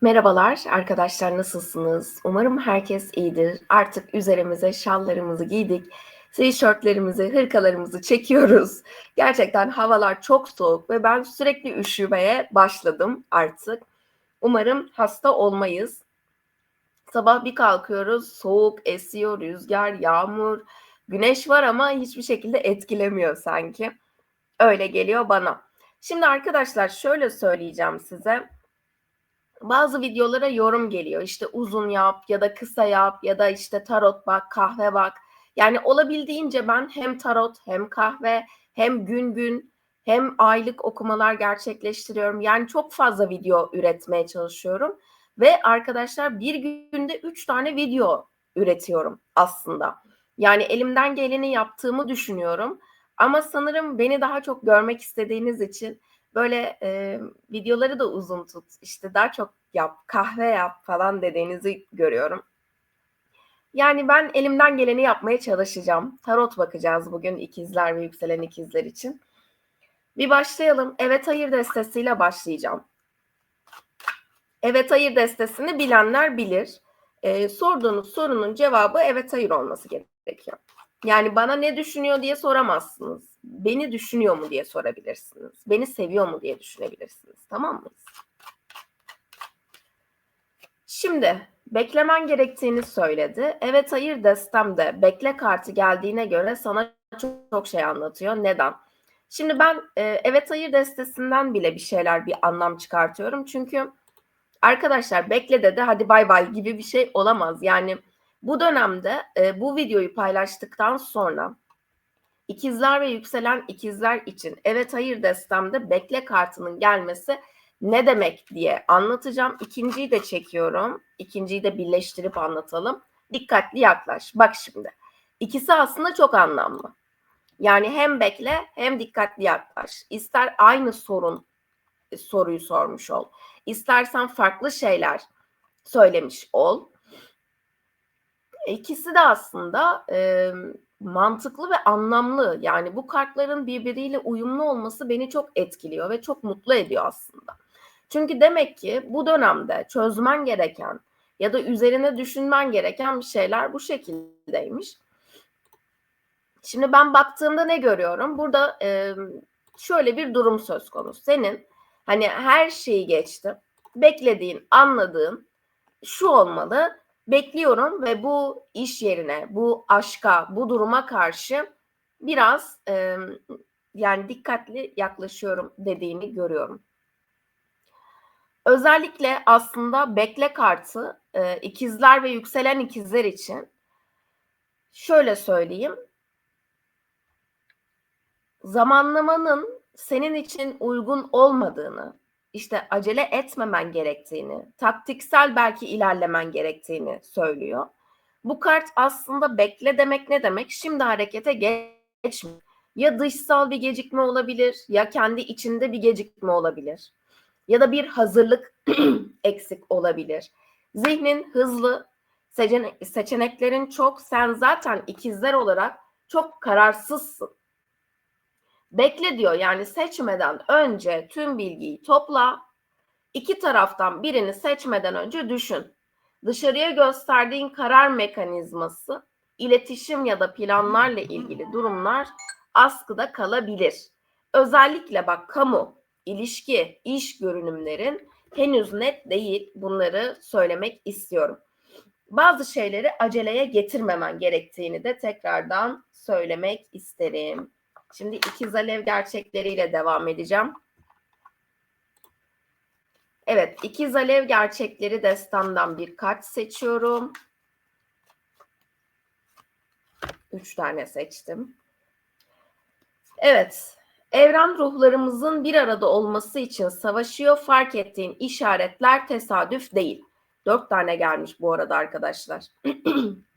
Merhabalar arkadaşlar nasılsınız? Umarım herkes iyidir. Artık üzerimize şallarımızı giydik. Tişörtlerimizi, hırkalarımızı çekiyoruz. Gerçekten havalar çok soğuk ve ben sürekli üşümeye başladım artık. Umarım hasta olmayız. Sabah bir kalkıyoruz, soğuk, esiyor, rüzgar, yağmur, güneş var ama hiçbir şekilde etkilemiyor sanki. Öyle geliyor bana. Şimdi arkadaşlar şöyle söyleyeceğim size bazı videolara yorum geliyor. İşte uzun yap ya da kısa yap ya da işte tarot bak, kahve bak. Yani olabildiğince ben hem tarot hem kahve hem gün gün hem aylık okumalar gerçekleştiriyorum. Yani çok fazla video üretmeye çalışıyorum. Ve arkadaşlar bir günde üç tane video üretiyorum aslında. Yani elimden geleni yaptığımı düşünüyorum. Ama sanırım beni daha çok görmek istediğiniz için böyle e, videoları da uzun tut, işte daha çok yap, kahve yap falan dediğinizi görüyorum. Yani ben elimden geleni yapmaya çalışacağım. Tarot bakacağız bugün ikizler ve yükselen ikizler için. Bir başlayalım. Evet hayır destesiyle başlayacağım. Evet hayır destesini bilenler bilir. Ee, sorduğunuz sorunun cevabı evet hayır olması gerekiyor. Yani bana ne düşünüyor diye soramazsınız. Beni düşünüyor mu diye sorabilirsiniz. Beni seviyor mu diye düşünebilirsiniz. Tamam mı? Şimdi beklemen gerektiğini söyledi. Evet hayır destemde bekle kartı geldiğine göre sana çok, çok şey anlatıyor. Neden? Şimdi ben e, evet hayır destesinden bile bir şeyler bir anlam çıkartıyorum. Çünkü arkadaşlar bekle dedi hadi bay bay gibi bir şey olamaz. Yani bu dönemde e, bu videoyu paylaştıktan sonra ikizler ve yükselen ikizler için evet hayır destemde bekle kartının gelmesi ne demek diye anlatacağım. İkinciyi de çekiyorum. İkinciyi de birleştirip anlatalım. Dikkatli yaklaş. Bak şimdi. İkisi aslında çok anlamlı. Yani hem bekle hem dikkatli yaklaş. İster aynı sorun soruyu sormuş ol. İstersen farklı şeyler söylemiş ol. İkisi de aslında e, mantıklı ve anlamlı. Yani bu kartların birbiriyle uyumlu olması beni çok etkiliyor ve çok mutlu ediyor aslında. Çünkü demek ki bu dönemde çözmen gereken ya da üzerine düşünmen gereken bir şeyler bu şekildeymiş. Şimdi ben baktığımda ne görüyorum? Burada e, şöyle bir durum söz konusu. Senin hani her şeyi geçti. Beklediğin, anladığın şu olmalı. Bekliyorum ve bu iş yerine, bu aşka, bu duruma karşı biraz e, yani dikkatli yaklaşıyorum dediğini görüyorum. Özellikle aslında bekle kartı e, ikizler ve yükselen ikizler için şöyle söyleyeyim. Zamanlamanın senin için uygun olmadığını, işte acele etmemen gerektiğini, taktiksel belki ilerlemen gerektiğini söylüyor. Bu kart aslında bekle demek ne demek? Şimdi harekete geçme. Ya dışsal bir gecikme olabilir ya kendi içinde bir gecikme olabilir ya da bir hazırlık eksik olabilir. Zihnin hızlı, seçeneklerin çok, sen zaten ikizler olarak çok kararsızsın. Bekle diyor yani seçmeden önce tüm bilgiyi topla. İki taraftan birini seçmeden önce düşün. Dışarıya gösterdiğin karar mekanizması, iletişim ya da planlarla ilgili durumlar askıda kalabilir. Özellikle bak kamu, ilişki, iş görünümlerin henüz net değil. Bunları söylemek istiyorum. Bazı şeyleri aceleye getirmemen gerektiğini de tekrardan söylemek isterim. Şimdi ikiz alev gerçekleriyle devam edeceğim. Evet, ikiz alev gerçekleri destandan bir kart seçiyorum. Üç tane seçtim. Evet, Evren ruhlarımızın bir arada olması için savaşıyor. Fark ettiğin işaretler tesadüf değil. Dört tane gelmiş bu arada arkadaşlar.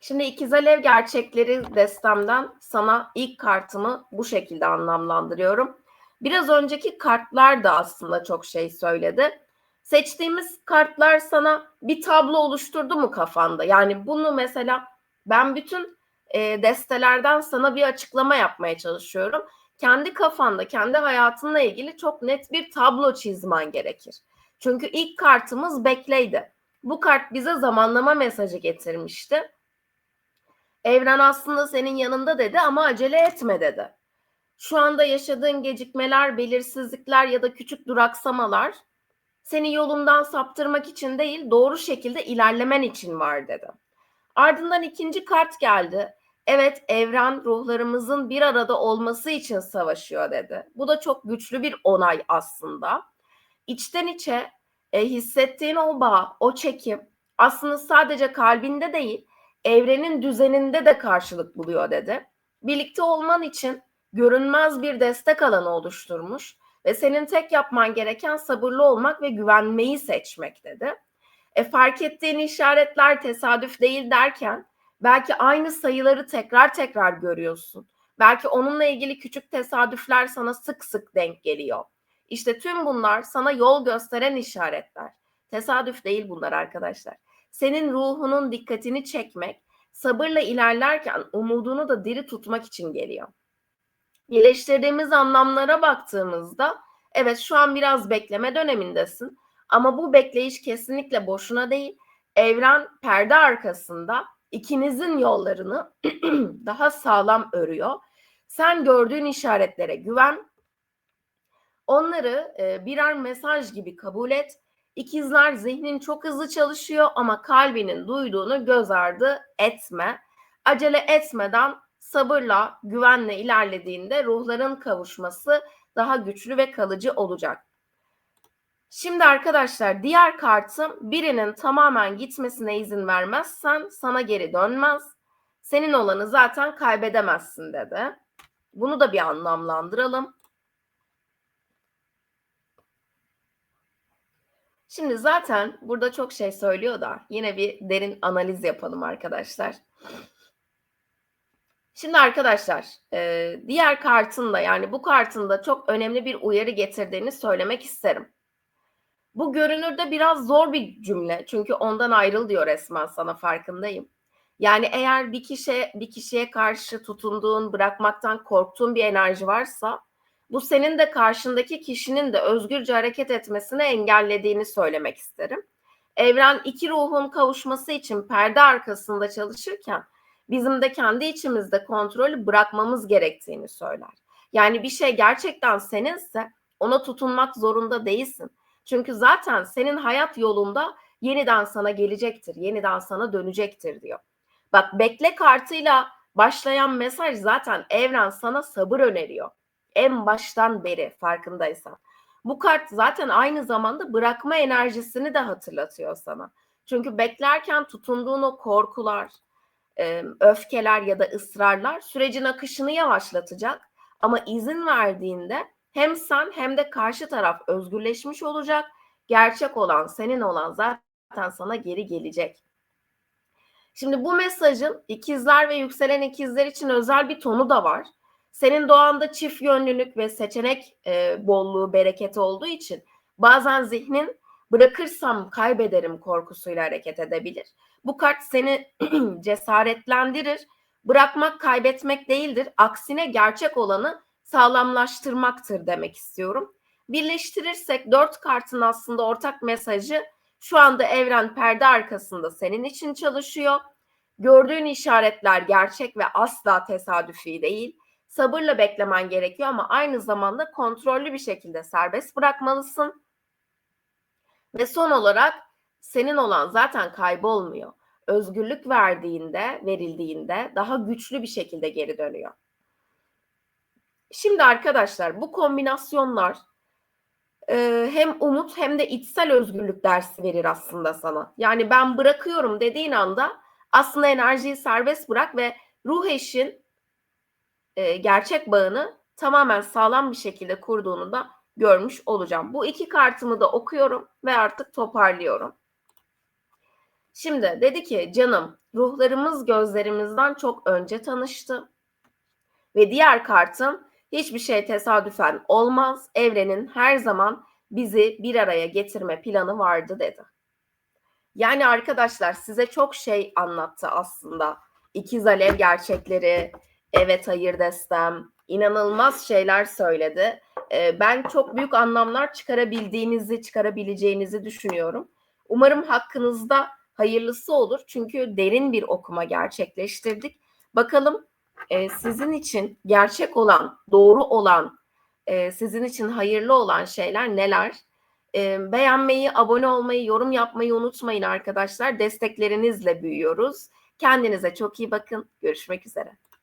Şimdi ikiz alev gerçekleri destemden sana ilk kartımı bu şekilde anlamlandırıyorum. Biraz önceki kartlar da aslında çok şey söyledi. Seçtiğimiz kartlar sana bir tablo oluşturdu mu kafanda? Yani bunu mesela ben bütün e, destelerden sana bir açıklama yapmaya çalışıyorum. Kendi kafanda, kendi hayatınla ilgili çok net bir tablo çizmen gerekir. Çünkü ilk kartımız bekleydi. Bu kart bize zamanlama mesajı getirmişti. Evren aslında senin yanında dedi ama acele etme dedi. Şu anda yaşadığın gecikmeler, belirsizlikler ya da küçük duraksamalar seni yolundan saptırmak için değil, doğru şekilde ilerlemen için var dedi. Ardından ikinci kart geldi. Evet, evren ruhlarımızın bir arada olması için savaşıyor dedi. Bu da çok güçlü bir onay aslında. İçten içe e, hissettiğin o bağ, o çekim aslında sadece kalbinde değil, evrenin düzeninde de karşılık buluyor dedi. Birlikte olman için görünmez bir destek alanı oluşturmuş ve senin tek yapman gereken sabırlı olmak ve güvenmeyi seçmek dedi. E, fark ettiğin işaretler tesadüf değil derken belki aynı sayıları tekrar tekrar görüyorsun. Belki onunla ilgili küçük tesadüfler sana sık sık denk geliyor. İşte tüm bunlar sana yol gösteren işaretler. Tesadüf değil bunlar arkadaşlar. Senin ruhunun dikkatini çekmek, sabırla ilerlerken umudunu da diri tutmak için geliyor. Birleştirdiğimiz anlamlara baktığımızda evet şu an biraz bekleme dönemindesin ama bu bekleyiş kesinlikle boşuna değil. Evren perde arkasında ikinizin yollarını daha sağlam örüyor. Sen gördüğün işaretlere güven. Onları birer mesaj gibi kabul et. İkizler zihnin çok hızlı çalışıyor ama kalbinin duyduğunu göz ardı etme. Acele etmeden sabırla, güvenle ilerlediğinde ruhların kavuşması daha güçlü ve kalıcı olacak. Şimdi arkadaşlar diğer kartım birinin tamamen gitmesine izin vermezsen sana geri dönmez. Senin olanı zaten kaybedemezsin dedi. Bunu da bir anlamlandıralım. Şimdi zaten burada çok şey söylüyor da yine bir derin analiz yapalım arkadaşlar. Şimdi arkadaşlar diğer kartın da yani bu kartın da çok önemli bir uyarı getirdiğini söylemek isterim. Bu görünürde biraz zor bir cümle. Çünkü ondan ayrıl diyor resmen sana farkındayım. Yani eğer bir kişiye bir kişiye karşı tutunduğun, bırakmaktan korktuğun bir enerji varsa bu senin de karşındaki kişinin de özgürce hareket etmesini engellediğini söylemek isterim. Evren iki ruhun kavuşması için perde arkasında çalışırken bizim de kendi içimizde kontrolü bırakmamız gerektiğini söyler. Yani bir şey gerçekten seninse ona tutunmak zorunda değilsin. Çünkü zaten senin hayat yolunda yeniden sana gelecektir, yeniden sana dönecektir diyor. Bak bekle kartıyla başlayan mesaj zaten evren sana sabır öneriyor. En baştan beri farkındaysan. Bu kart zaten aynı zamanda bırakma enerjisini de hatırlatıyor sana. Çünkü beklerken tutunduğun o korkular, öfkeler ya da ısrarlar sürecin akışını yavaşlatacak. Ama izin verdiğinde hem sen hem de karşı taraf özgürleşmiş olacak. Gerçek olan, senin olan zaten sana geri gelecek. Şimdi bu mesajın ikizler ve yükselen ikizler için özel bir tonu da var. Senin doğanda çift yönlülük ve seçenek e, bolluğu, bereketi olduğu için bazen zihnin bırakırsam kaybederim korkusuyla hareket edebilir. Bu kart seni cesaretlendirir. Bırakmak kaybetmek değildir. Aksine gerçek olanı sağlamlaştırmaktır demek istiyorum. Birleştirirsek dört kartın aslında ortak mesajı şu anda evren perde arkasında senin için çalışıyor. Gördüğün işaretler gerçek ve asla tesadüfi değil. Sabırla beklemen gerekiyor ama aynı zamanda kontrollü bir şekilde serbest bırakmalısın. Ve son olarak senin olan zaten kaybolmuyor. Özgürlük verdiğinde, verildiğinde daha güçlü bir şekilde geri dönüyor. Şimdi arkadaşlar bu kombinasyonlar e, hem umut hem de içsel özgürlük dersi verir aslında sana. Yani ben bırakıyorum dediğin anda aslında enerjiyi serbest bırak ve ruh eşin e, gerçek bağını tamamen sağlam bir şekilde kurduğunu da görmüş olacağım. Bu iki kartımı da okuyorum ve artık toparlıyorum. Şimdi dedi ki canım ruhlarımız gözlerimizden çok önce tanıştı. Ve diğer kartım hiçbir şey tesadüfen olmaz. Evrenin her zaman bizi bir araya getirme planı vardı dedi. Yani arkadaşlar size çok şey anlattı aslında. İkiz alev gerçekleri, Evet hayır destem. İnanılmaz şeyler söyledi. Ee, ben çok büyük anlamlar çıkarabildiğinizi, çıkarabileceğinizi düşünüyorum. Umarım hakkınızda hayırlısı olur. Çünkü derin bir okuma gerçekleştirdik. Bakalım e, sizin için gerçek olan, doğru olan, e, sizin için hayırlı olan şeyler neler? E, beğenmeyi, abone olmayı, yorum yapmayı unutmayın arkadaşlar. Desteklerinizle büyüyoruz. Kendinize çok iyi bakın. Görüşmek üzere.